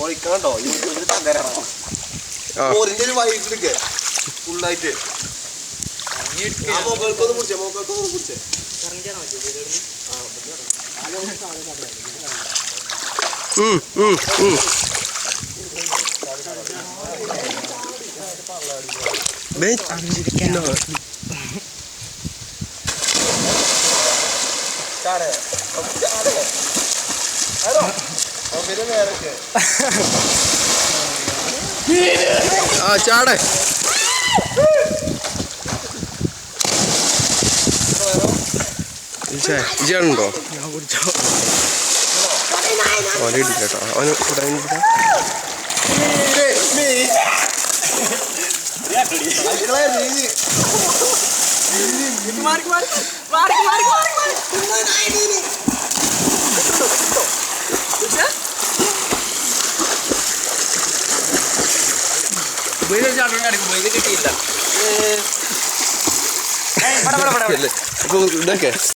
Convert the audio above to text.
പൊളിക്കണ്ടോ യൂട്യൂബിൽ തകരണം ഓരിന്റെ ഒരു എടുക്കേ ഫുള്ളായിട്ട് ആ മൊബൈൽക്കൊന്ന് പിടിച്ചേ മൊബൈൽക്കൊന്ന് പിടിച്ചേ. ഉം, ഉം, ഉം. ബേ, ആ ചാടേ. ഇജുണ്ടോ ഓനെ ഇടില്ല കേട്ടോ. അവന് ഇവിടെ ഇതൊക്കെ.